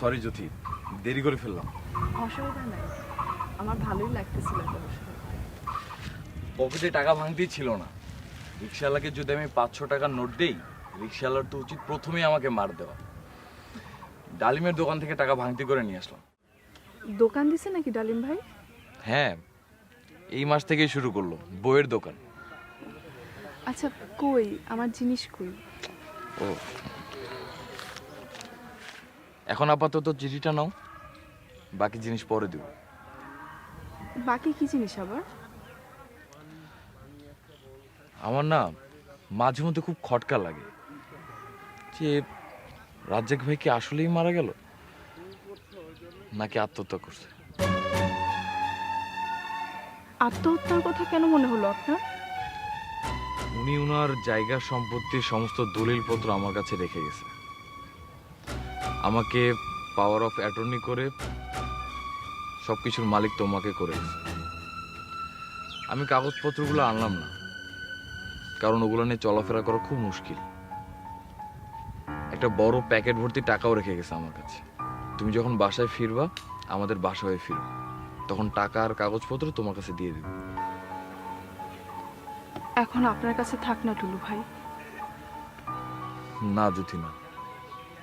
Sorry জ্যোতি দেরি করে ফেললাম। অসুবিধা নাই। আমার ভালোই লাগতেছিল তোমার সাথে পকেটে টাকা ভাঙতেই ছিল না। রিক্সাওয়ালাকে যদি আমি পাঁচশো টাকার নোট দেই রিক্সাওয়ালার তো উচিত প্রথমেই আমাকে মার দেওয়া। ডালিমের দোকান থেকে টাকা ভাঙতি করে নিয়ে আসলাম। দোকান দিছে নাকি ডালিম ভাই? হ্যাঁ এই মাস থেকেই শুরু করল বইয়ের দোকান। আচ্ছা কই? আমার জিনিস কই? ও এখন আপাতত চিঠিটা নাও। বাকি জিনিস পরে দেবো। বাকি কি জিনিস আবার? আমার না মাঝে মধ্যে খুব খটকা লাগে। যে রাজ্জাক ভাই কি আসলেই মারা গেল? নাকি আত্মহত্যা করছে? আত্মহত্যার কথা কেন মনে হলো আপনার? উনি ওনার জায়গা সম্পত্তির সমস্ত দলিলপত্র আমার কাছে রেখে গেছে। আমাকে পাওয়ার অফ অ্যাটর্নি করে সব কিছুর মালিক তোমাকে করে আমি কাগজপত্রগুলো আনলাম না কারণ ওগুলো নিয়ে চলাফেরা করা খুব মুশকিল। একটা বড় প্যাকেট ভর্তি টাকাও রেখে গেছে আমার কাছে। তুমি যখন বাসায় ফিরবা আমাদের বাসায় হয়ে ফিরো। তখন টাকা আর কাগজপত্র তোমার কাছে দিয়ে দেবে। এখন আপনার কাছে থাক না টুলু ভাই। না জ্যোতি না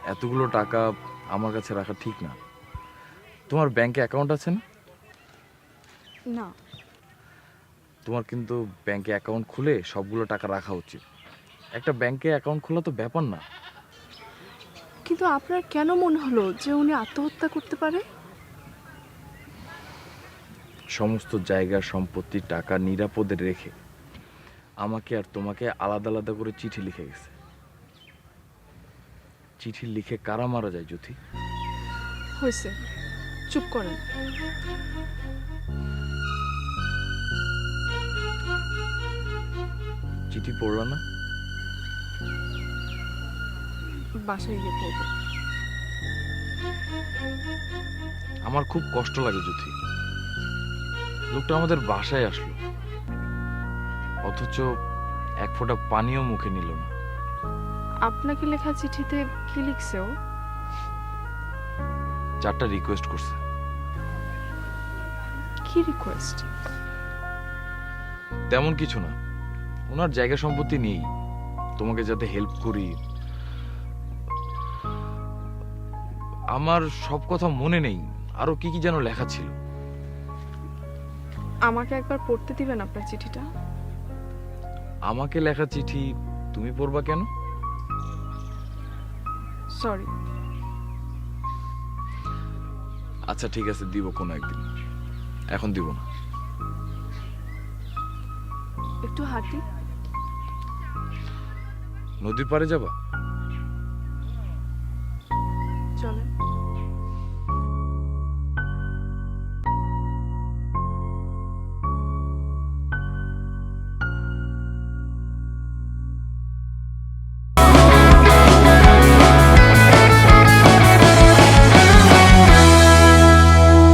এতগুলো টাকা আমার কাছে রাখা ঠিক না। তোমার ব্যাংকে অ্যাকাউন্ট আছে না? না। তোমার কিন্তু ব্যাংকে অ্যাকাউন্ট খুলে সবগুলো টাকা রাখা উচিত। একটা ব্যাংকে অ্যাকাউন্ট খোলা তো ব্যাপার না। কিন্তু আপনার কেন মনে হলো যে উনি আত্মহত্যা করতে পারে? সমস্ত জায়গা সম্পত্তি টাকা নিরাপদে রেখে আমাকে আর তোমাকে আলাদা আলাদা করে চিঠি লিখে গেছে। চিঠি লিখে কারা মারা যায় জ্যোতি? হয়েছে। চুপ করেন। চিঠি পড়লা না? বাসায় গিয়ে পড়ব। আমার খুব কষ্ট লাগে জ্যোতি। লোকটা আমাদের বাসায় আসলো। অথচ এক ফোঁটা পানিও মুখে নিল না। আপনাকে লেখা চিঠিতে কি লিখছে ও? চারটা রিকোয়েস্ট করছে। কি রিকোয়েস্ট তেমন কিছু না। ওনার জায়গা সম্পত্তি নেই তোমাকে যাতে হেল্প করি। আমার সব কথা মনে নেই। আরও কি কি যেন লেখা ছিল। আমাকে একবার পড়তে দিবেন আপনার চিঠিটা? আমাকে লেখা চিঠি তুমি পড়বা কেন? সরি আচ্ছা ঠিক আছে দিব কোনো একদিন। এখন দিব না। একটু হাঁটি। নদীর পাড়ে যাবা? চলেন।